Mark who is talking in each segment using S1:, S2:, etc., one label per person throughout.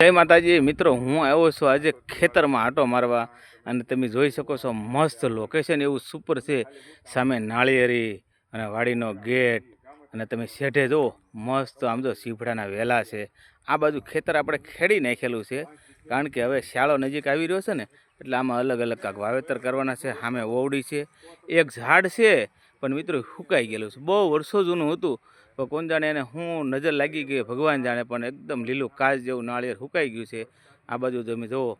S1: જય માતાજી. મિત્રો, હું આવ્યો છું આજે ખેતરમાં આંટો મારવા અને તમે જોઈ શકો છો, મસ્ત લોકેશન એવું સુપર છે. સામે નાળિયેરી અને વાડીનો ગેટ અને તમે શેઠે જુઓ, મસ્ત આમ જો સીભડાના વેલા છે. આ બાજુ ખેતર આપણે ખેડી નાખેલું છે, કારણ કે હવે શાળો નજીક આવી રહ્યો છે ને, એટલે આમાં અલગ અલગ કાંક વાવેતર કરવાના છે. સામે ઓવડી છે. એક ઝાડ છે, પણ મિત્રો, સુકાઈ ગયેલું છે. બહુ વર્ષો જૂનું હતું. તો કોણ જાણે એને હું નજર લાગી ગઈ ભગવાન જાણે, પણ એકદમ લીલું કાચ જેવું નાળિયેર સુકાઈ ગયું છે. આ બાજુ તમે જુઓ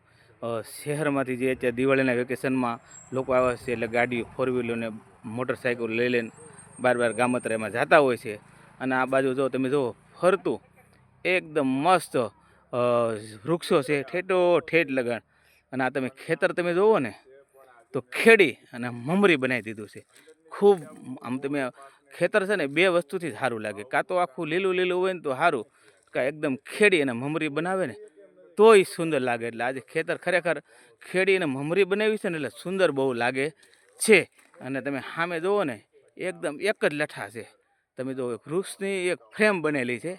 S1: શહેરમાંથી જે અત્યારે દિવાળીના વેકેશનમાં લોકો આવે છે એટલે ગાડીઓ ફોર વ્હીલર ને મોટરસાઇકલ લઈ લઈને બાર બાર ગામત્રા એમાં જતા હોય છે. અને આ બાજુ જો તમે જુઓ, ફરતું એકદમ મસ્ત વૃક્ષો છે, ઠેઠો ઠેઠ લગાણ અને આ તમે ખેતર તમે જુઓ ને, તો ખેડી અને મમરી બનાવી દીધું છે. ખૂબ, આમ તમે ખેતર છે ને બે વસ્તુથી સારું લાગે. કાં તો આખું લીલું લીલું હોય ને તો સારું. કાં એકદમ ખેડી અને મમરી બનાવે ને તોય સુંદર લાગે. એટલે આજે ખેતર ખરેખર ખેડી અને મમરી બનાવી છે ને એટલે સુંદર બહુ લાગે છે. અને તમે સામે જુઓ ને, એકદમ એક જ લઠા છે. તમે જુઓ વૃક્ષની એક ફ્રેમ બનેલી છે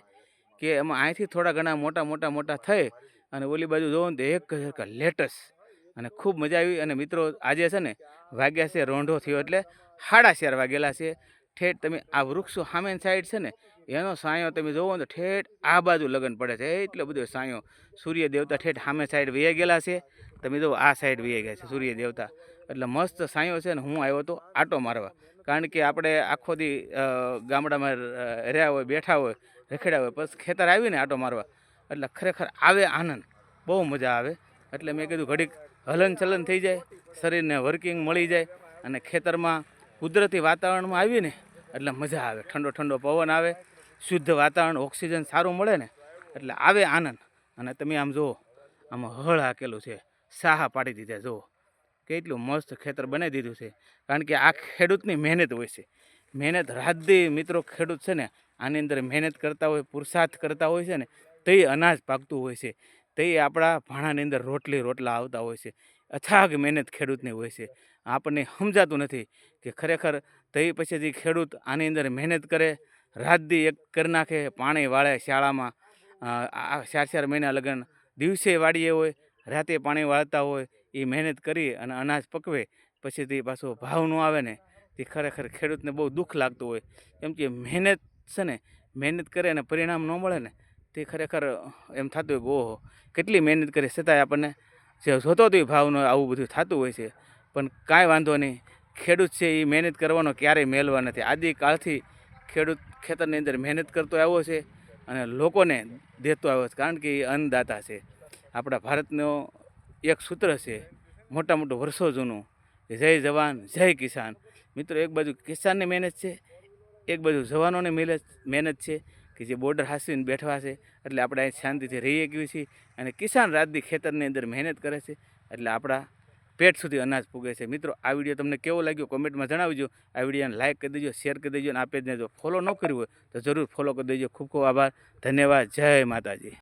S1: કે એમાં અહીંથી થોડા ઘણા મોટા મોટા મોટા થઈ અને ઓલી બાજુ જોવો ને તો એક જ લેટસ. અને ખૂબ મજા આવી. અને મિત્રો આજે છે ને, વાગ્યા છે, રોંઢો થયો એટલે સાડા ચાર વાગેલા છે. ઠેઠ તમે આ વૃક્ષો સામે સાઈડ છે ને, એનો સાયો તમે જોવો ને તો ઠેઠ આ બાજુ લગન પડે છે. એટલો બધો સાયો સૂર્ય દેવતા ઠેઠ સામે સાઈડ વહી ગયેલા છે. તમે જુઓ આ સાઈડ વહી ગયા છે સૂર્ય દેવતા. એટલે મસ્ત સાયો છે ને હું આવ્યો તો આટો મારવા. કારણ કે આપણે આખો દી ગામડામાં રહ્યા હોય, બેઠા હોય, રખડ્યા હોય, પછી ખેતર આવીને આટો મારવા. એટલે ખરેખર આવે આનંદ. બહુ મજા આવે. એટલે મેં કીધું ઘડીક હલન ચલન થઈ જાય, શરીરને વર્કિંગ મળી જાય અને ખેતરમાં કુદરતી વાતાવરણમાં આવીને એટલે મજા આવે. ઠંડો ઠંડો પવન આવે, શુદ્ધ વાતાવરણ, ઓક્સિજન સારું મળે ને, એટલે આવે આનંદ. અને તમે આમ જુઓ, આમાં હળ હાકેલું છે. સાહા પાડી દીધા, જુઓ. કેટલું મસ્ત ખેતર બનાવી દીધું છે. કારણ કે આ ખેડૂતની મહેનત હોય છે. મહેનત રાતદી મિત્રો ખેડૂત છે ને, આની અંદર મહેનત કરતા હોય પુરુષાર્થ કરતા હોય છે ને તે અનાજ પાકતું હોય છે. તે આપણા ભાણાની અંદર રોટલી રોટલા આવતા હોય છે. અથાગ મહેનત ખેડૂતની હોય છે. આપણને સમજાતું નથી કે ખરેખર તે પછીથી ખેડૂત આની અંદર મહેનત કરે રાતદી એક કરી નાખે, પાણી વાળે શાળામાં આ ચાર ચાર મહિના લગન દિવસે વાડીએ હોય, રાતે પાણી વાળતા હોય એ મહેનત કરી અને અનાજ પકવે પછીથી પાછો ભાવ ન આવે ને, તે ખરેખર ખેડૂતને બહુ દુઃખ લાગતું હોય. કેમ કે મહેનત છે ને, મહેનત કરે અને પરિણામ ન મળે ને તે ખરેખર એમ થતું હોય કે કેટલી મહેનત કરી છતાંય આપણને જે જોતો હતો એ ન આવું બધું થતું હોય છે. પણ કાંઈ વાંધો નહીં. ખેડૂત છે એ મહેનત કરવાનો ક્યારેય મેલવા નથી. આદિકાળથી ખેડૂત ખેતરની અંદર મહેનત કરતો આવ્યો છે અને લોકોને દેતો આવ્યો છે. કારણ કે એ અન્નદાતા છે. આપણા ભારતનો એક સૂત્ર છે, મોટા મોટું વર્ષો જૂનું. જય જવાન, જય કિસાન. મિત્રો, એક બાજુ કિસાનની મહેનત છે, એક બાજુ જવાનોની મહેનત મહેનત છે. કે જે બોર્ડર હાંસીને બેઠવા છે, એટલે આપણે અહીં શાંતિથી રહી શકીએ છીએ અને કિસાન રાતદી ખેતરની અંદર મહેનત કરે છે, એટલે આપણા પેટ સુધી અનાજ પૂગે છે. મિત્રો, આ વીડિયો તમને કેવો લાગ્યો કોમેન્ટમાં જણાવજો. આ વિડીયોને લાઇક કરી દેજો શેર કરી દેજો અને આ પેજને જો ફોલો ન કર્યું હોય તો જરૂર ફોલો કરી દેજો. ખૂબ ખૂબ આભાર. ધન્યવાદ. જય માતાજી.